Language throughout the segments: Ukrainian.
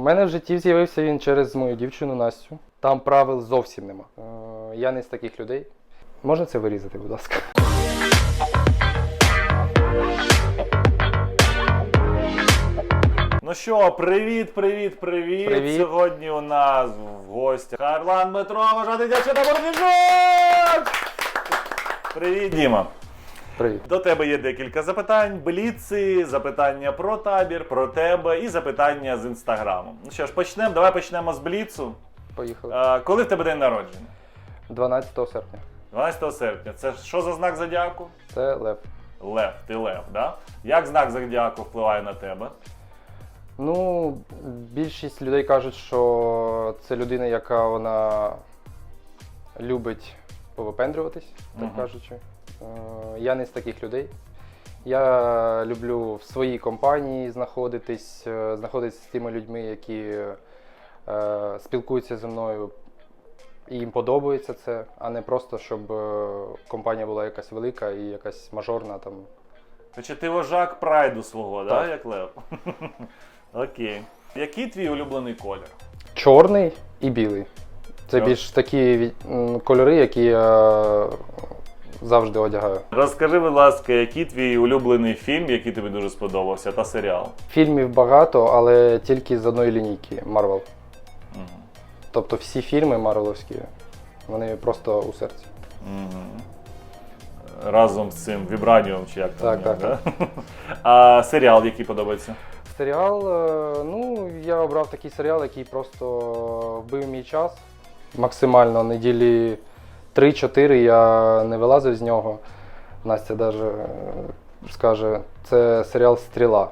У мене в житті з'явився він через мою дівчину Настю. Там правил зовсім нема. Е, Я не з таких людей. Можна це вирізати, будь ласка. Ну що, привіт, привіт, привіт. Привіт. Сьогодні у нас в гостях Харлан Дмитро, вважати дівчина Бордіжок! Привіт, Діма. Привіт. До тебе є декілька запитань, бліци, запитання про табір, про тебе і запитання з інстаграму. Ну що ж, почнемо. Давай почнемо з бліцу. Поїхали. А, коли в тебе день народження? 12 серпня. 12 серпня. Це що за знак зодіаку? Це Лев. Лев, ти лев, да? Як знак зодіаку впливає на тебе? Ну, більшість людей кажуть, що це людина, яка вона любить повипендрюватись, так Мгм. кажучи. Е, Я не з таких людей. Я люблю в своїй компанії знаходитись, е, знаходитися з тими людьми, які е, спілкуються зі мною, і їм подобається це, а не просто, щоб компанія була якась велика і якась мажорна там. Чи ти вожак прайду свого, да, як лев? Окей. Який твій улюблений колір? Чорний і білий. Це більш такі кольори, які я завжди одягаю. Розкажи, будь ласка, який твій улюблений фільм, який тобі дуже сподобався, та серіал? Фільмів багато, але тільки з одної лінійки Marvel. Мгм. Тобто всі фільми марвеловські, вони просто у серці. Мгм. Разом з цим вібраніум, чи як там? Так, так, да? А серіал, який подобається? Серіал, е, ну, я обрав такий серіал, який просто вбив мій час. Максимально неділі 3-4 я не вилазив з нього. Настя навіть скаже, це серіал Стріла.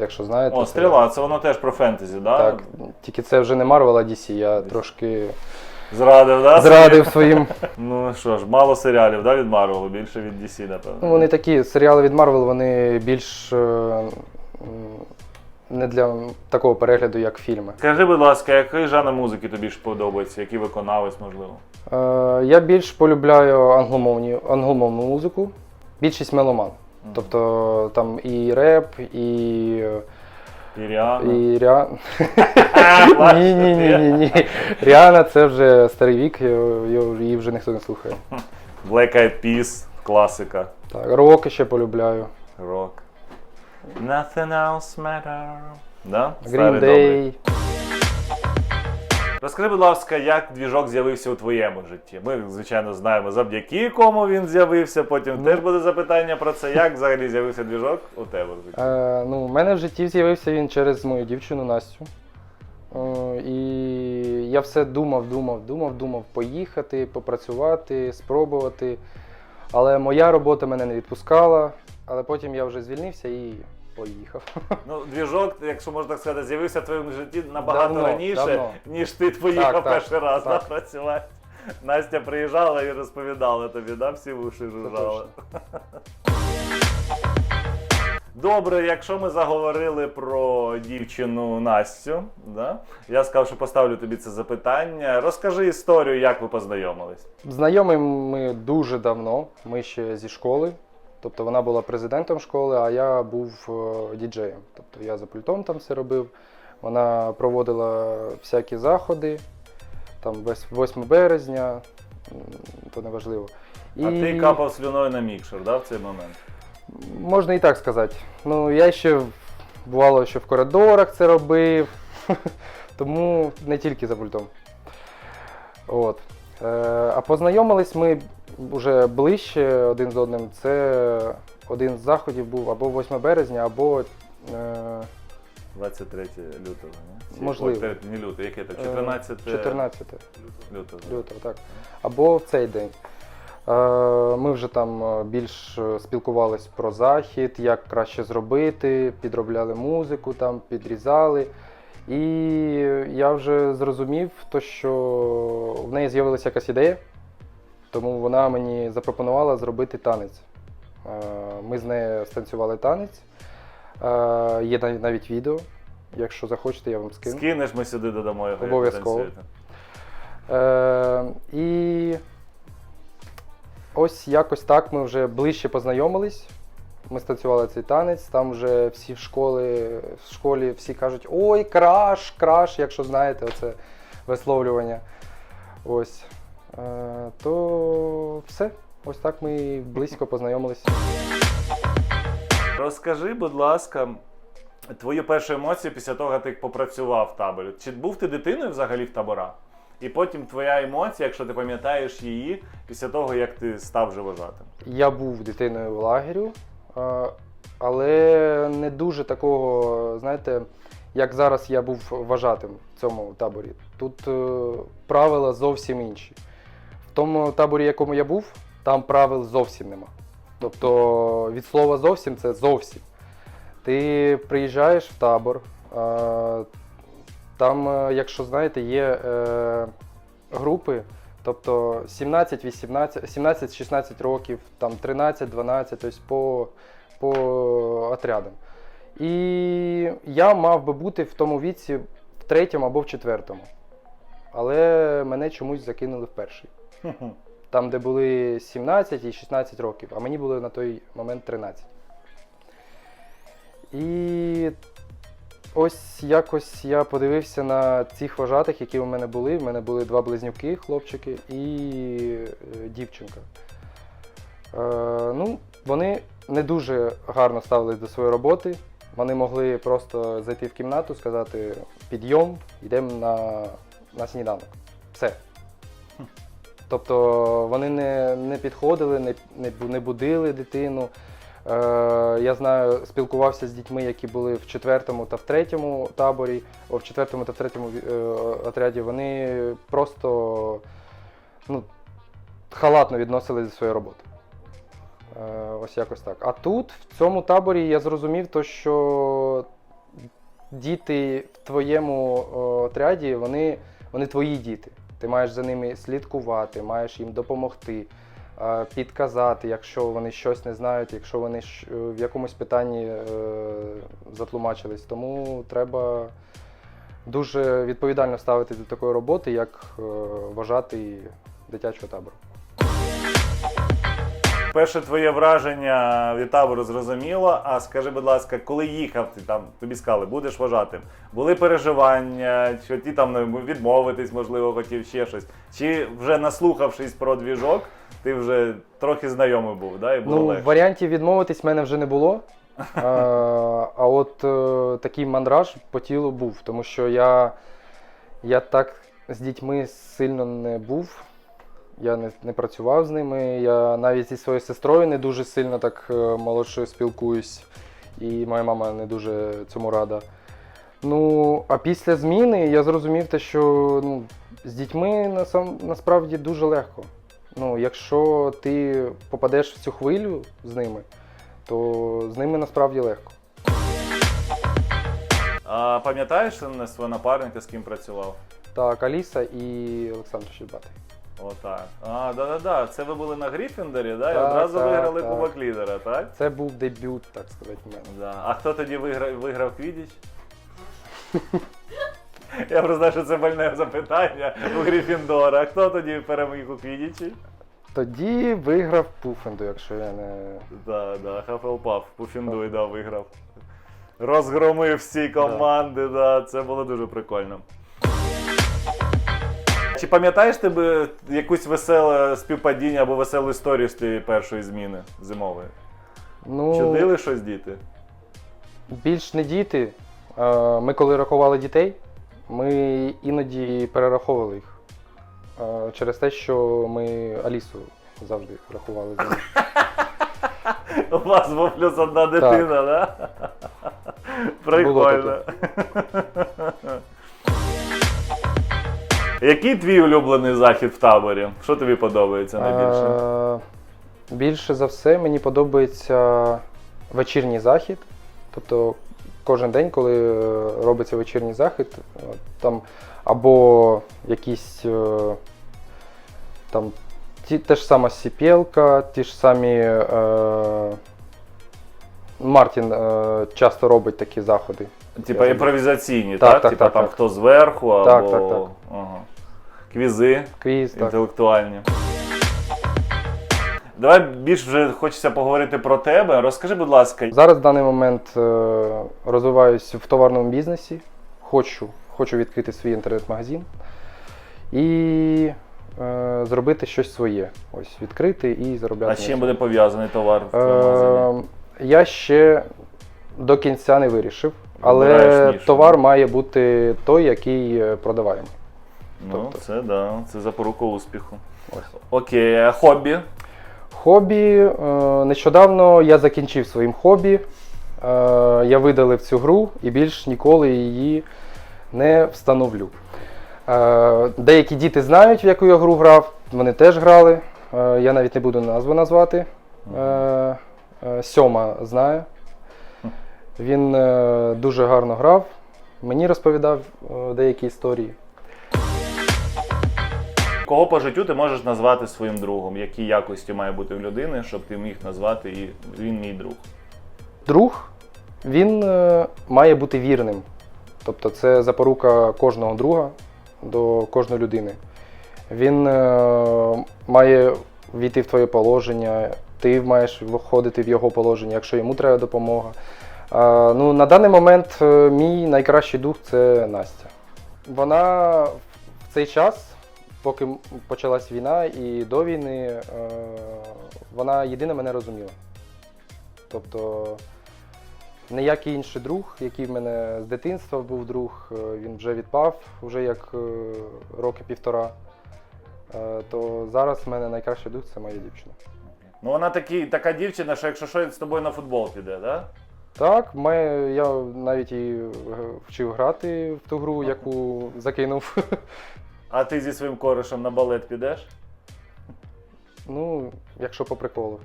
Якщо знаєте. О, це- стріла, це воно теж про фентезі, да? Так, тільки це вже не Marvel, а DC. Я трошки Зрадив, да? зрадив своїм. Ну що ж, мало серіалів, да, від Марвелу, більше від DC, напевно. Ну, вони такі серіали від Marvel, вони більш е, м, не для такого перегляду, як фільми. Скажи, будь ласка, який жанр музики тобі ж подобається, який виконавець, можливо? Е, я більш полюбляю англомовні, англомовну музику, більшість меломан. Тобто там і реп, і. І Ріана? і Ріан. Ні, ні, ні, ні, ні. Ріана це вже старий вік, її вже ніхто не слухає. Black Eyed Peas, класика. Так, рок ще полюбляю. Рок. Nothing else matter. Да? Green Старий добрий. Розкажи, будь ласка, як двіжок з'явився у твоєму житті? Ми, звичайно, знаємо, завдяки кому він з'явився. Потім теж буде запитання про це. Як взагалі з'явився двіжок у тебе в? Е, ну, у мене в житті з'явився він через мою дівчину Настю. Е, і я все думав, думав, думав, думав поїхати, попрацювати, спробувати. Але моя робота мене не відпускала. Але потім я вже звільнився і поїхав. Ну, двіжок, якщо можна так сказати, з'явився в твоєму житті набагато Давно, раніше, давно. ніж ти поїхав Так, так, перший раз так. да, працювати. Настя приїжджала і розповідала тобі, да, всі вуші жужжали. Добре, якщо ми заговорили про дівчину Настю, да? я сказав, що поставлю тобі це запитання. Розкажи історію, як ви познайомились. Знайомі ми дуже давно, ми ще зі школи. Тобто вона була президентом школи, а я був е, діджеєм. Тобто я за пультом там все робив. Вона проводила всякі заходи, там 8 березня, то не важливо. А ти капав слюною на мікшер, да, в цей момент? Можна і так сказати. Ну, я ще бувало, що в коридорах це робив, тому не тільки за пультом. От. Е, а познайомились ми вже ближче один з одним. Це один з заходів був або 8 березня, або е, 23 лютого, не? Чи- Можливо. Ой, не лютого, яке це? е, 14, 14 лютого. лютого, так. Або в цей день. Е, Ми вже там е, більш е, спілкувались про захід, як краще зробити, підробляли музику, там, підрізали. І я вже зрозумів, то, що в неї з'явилася якась ідея, тому вона мені запропонувала зробити танець. Е, Ми з нею станцювали танець. Е, Є навіть- відео. Якщо захочете, я вам скину. Скинеш, ми сюди додамо його. Обов'язково. Е, і ось якось так ми вже ближче познайомились. ми станцювали цей танець, там вже всі в школі, в школі всі кажуть, ой, краш, краш, якщо знаєте, оце висловлювання. Ось. Е, то все. Ось так ми близько познайомилися. Розкажи, будь ласка, твою першу емоцію після того, як ти попрацював в таборі. Чи був ти дитиною взагалі в таборах? І потім твоя емоція, якщо ти пам'ятаєш її, після того, як ти став вже вожатим. Я був дитиною в лагерю, е, але не дуже такого, знаєте, як зараз я був вважатим в цьому таборі. Тут е, правила зовсім інші. Тому таборі, в якому я був, там правил зовсім нема. Тобто від слова зовсім це зовсім. Ти приїжджаєш в табор, там, е, якщо знаєте, є е, групи, тобто 17, 18, 17, 16 років, там 13, 12, тобто по, по отрядам. І я мав би бути в тому віці в третьому або в четвертому. Але мене чомусь закинули в перший. Там, де були 17 і 16 років, а мені було на той момент 13. І ось якось я подивився на цих вважатих, які у мене були. У мене були два близнюки, хлопчики, і е, дівчинка. Е, ну, вони не дуже гарно ставились до своєї роботи. Вони могли просто зайти в кімнату, сказати підйом, йдемо на, на сніданок. Все. Тобто вони не, не підходили, не, не, будили дитину. Е, я знаю, спілкувався з дітьми, які були в четвертому та в третьому таборі, о, в четвертому та в третьому е, отряді. Вони просто ну, халатно відносились до своєї роботи. Е, ось якось так. А тут, в цьому таборі, я зрозумів, то, що діти в твоєму отряді, вони, вони твої діти. Ти маєш за ними слідкувати, маєш їм допомогти, е, підказати, якщо вони щось не знають, якщо вони е, в якомусь питанні е, затлумачились. Тому треба дуже відповідально ставити до такої роботи, як вважати дитячого табору. Перше твоє враження від табору зрозуміло. А скажи, будь ласка, коли їхав, ти там тобі сказали, будеш вважатим, були переживання, що ти там ну, відмовитись, можливо, хотів ще щось. Чи вже наслухавшись про двіжок, ти вже трохи знайомий був, да? І було Ну, легше? варіантів відмовитись в мене вже не було. А, а от е, такий мандраж по тілу був, тому що я, я так з дітьми сильно не був. Я не, не працював з ними. Я навіть зі своєю сестрою не дуже сильно так е, молодшою спілкуюсь, і моя мама не дуже цьому рада. Ну, а після зміни я зрозумів те, що ну, з дітьми насам, насправді дуже легко. Ну, якщо ти попадеш в цю хвилю з ними, то з ними насправді легко. А пам'ятаєш свого напарника, з ким працював? Так, Аліса і Олександр Щербатий. Отак. А, да-да-да. Це ви були на Гріфіндорі, да? І Так, одразу так, виграли так. Кубок лідера, так? Це був дебют, так сказати, в мене. Да. А хто тоді виграв, виграв Квідіч? Я просто знаю, що це больне запитання у Гріфіндора. А хто тоді переміг у Квідічі? Тоді виграв Пуфенду, якщо я не. Да, да, Хафелпаф, Пуфіндуй, да, виграв. Розгромив всі команди, да, це було дуже прикольно. Чи пам'ятаєш тебе якусь веселе співпадіння або веселу історію з тієї першої зміни зимової? Ну, Чудили щось діти? більш не діти. Е, Ми коли рахували дітей, ми іноді перераховували їх. Е, Через те, що ми Алісу завжди рахували за них. У вас був плюс одна дитина, да? Прикольно. Який твій улюблений захід в таборі? Що тобі подобається найбільше? Е, Більше за все мені подобається вечірній захід. Тобто кожен день, коли е, робиться вечірній захід, е, там або якісь там ті, те ж сама сіпілка, ті ж самі. Е, Мартін е, часто робить такі заходи. Типа імпровізаційні, Так, так? так, Типа так, там так. хто зверху, або Так, так, так. Ага. квізи Квіз, так. інтелектуальні. Давай більш вже хочеться поговорити про тебе. Розкажи, будь ласка, Зараз в даний момент е, розвиваюсь в товарному бізнесі. Хочу, хочу відкрити свій інтернет-магазин і е, зробити щось своє. Ось відкрити і заробляти. а з на чим цьому. буде пов'язаний товар в твоєму магазині? Е, я ще до кінця не вирішив, але товар має бути той, який е, продаваємо. Ну, тобто- це да, це запорука успіху. Ось. Окей, а хобі. Хобі. е, Нещодавно я закінчив своїм хобі. Е, Я видалив цю гру і більш ніколи її не встановлю. Деякі діти знають, в яку я гру грав, вони теж грали. Я навіть не буду назву назвати. Сьома знає. Він е, дуже гарно грав. Мені розповідав е, деякі історії. Кого по життю ти можеш назвати своїм другом? Які якості має бути в людини, щоб ти міг назвати і він мій друг? Друг він е, має бути вірним. Тобто це запорука кожного друга до кожної людини. Він має війти в твоє положення, ти маєш входити в його положення, якщо йому треба допомога. Ну, на даний момент е, мій найкращий друг це Настя. Вона в цей час, поки почалась війна і до війни, е, вона єдина мене розуміла. Тобто ніякий інший друг, який в мене з дитинства був друг, е, він вже відпав, вже як роки півтора. Е, То зараз в мене найкращий друг це моя дівчина. Ну вона такі, така дівчина, що якщо що, з тобою на футбол піде, да? Так, ми, я навіть і е, вчив грати в ту гру, яку закинув. А ти зі своїм коришем на балет підеш? Ну, якщо по приколу,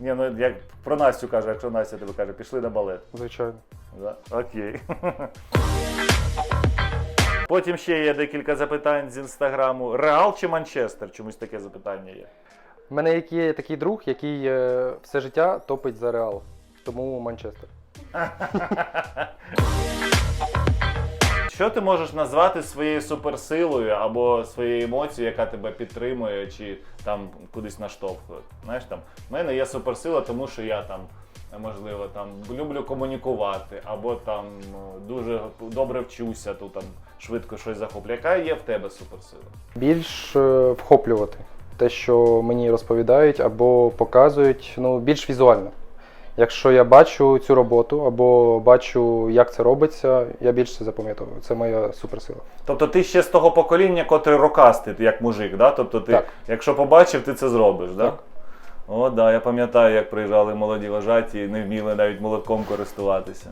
Ні, ну як про Настю каже, якщо Настя тебе каже, пішли на балет. звичайно. Да? Окей. Потім ще є декілька запитань з інстаграму. Реал чи Манчестер? Чомусь таке запитання є. У мене є такий друг, який е, все життя топить за реал. Тому Манчестер. Що ти можеш назвати своєю суперсилою або своєю емоцією, яка тебе підтримує, чи там кудись наштовхує? Знаєш, там в мене є суперсила, тому що я там. Можливо, там люблю комунікувати, або там ну, дуже добре вчуся, тут там швидко щось захоплюю. Яка є в тебе суперсила? Більш е, вхоплювати те, що мені розповідають або показують, ну, більш візуально. Якщо я бачу цю роботу або бачу, як це робиться, я більше це запам'ятовую. Це моя суперсила. Тобто ти ще з того покоління, котрий рокастий, як мужик, да? Тобто ти, Так. якщо побачив, ти це зробиш, да? Так. О, да, я пам'ятаю, як приїжджали молоді вожаті і не вміли навіть молотком користуватися.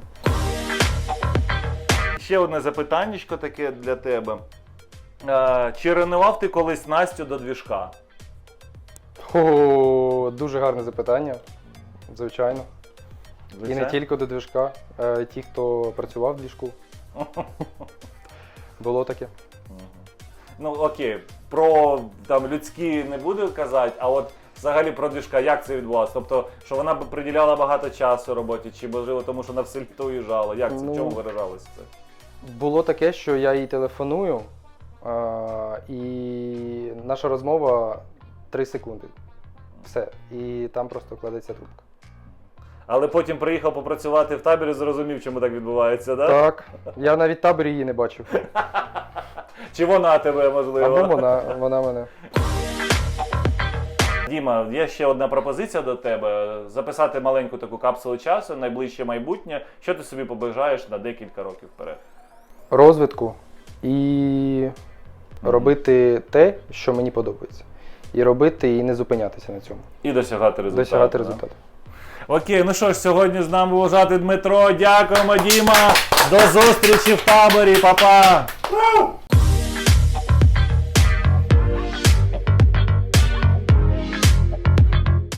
Ще одне запитаннячко таке для тебе. Е, чи ревнував ти колись Настю до двіжка? О, дуже гарне запитання. Звичайно. І Звичайно? не тільки до движка, а й ті, хто працював в двіжку. Було таке. Мгм. Ну окей, про там людські не буду казати, а от взагалі про двіжка, як це відбувалося? Тобто, що вона б приділяла багато часу роботі, чи можливо тому, що вона в селі уїжджала? Як це? В Ну, чому виражалося це? Було таке, що я їй телефоную, а, і наша розмова 3 секунди. Все. І там просто кладеться трубка. Але потім приїхав попрацювати в таборі, зрозумів, чому так відбувається, да? Так. Я навіть таборі її не бачив. Чи вона тебе можливо? Або вона, вона мене. Діма, є ще одна пропозиція до тебе: записати маленьку таку капсулу часу, найближче майбутнє. Що ти собі побажаєш на декілька років вперед? Розвитку і робити те, що мені подобається. І робити і не зупинятися на цьому. І досягати результату. Досягати результату. Окей, ну що ж, сьогодні з нами вважати Дмитро. Дякуємо, Діма. До зустрічі в таборі, Па-па!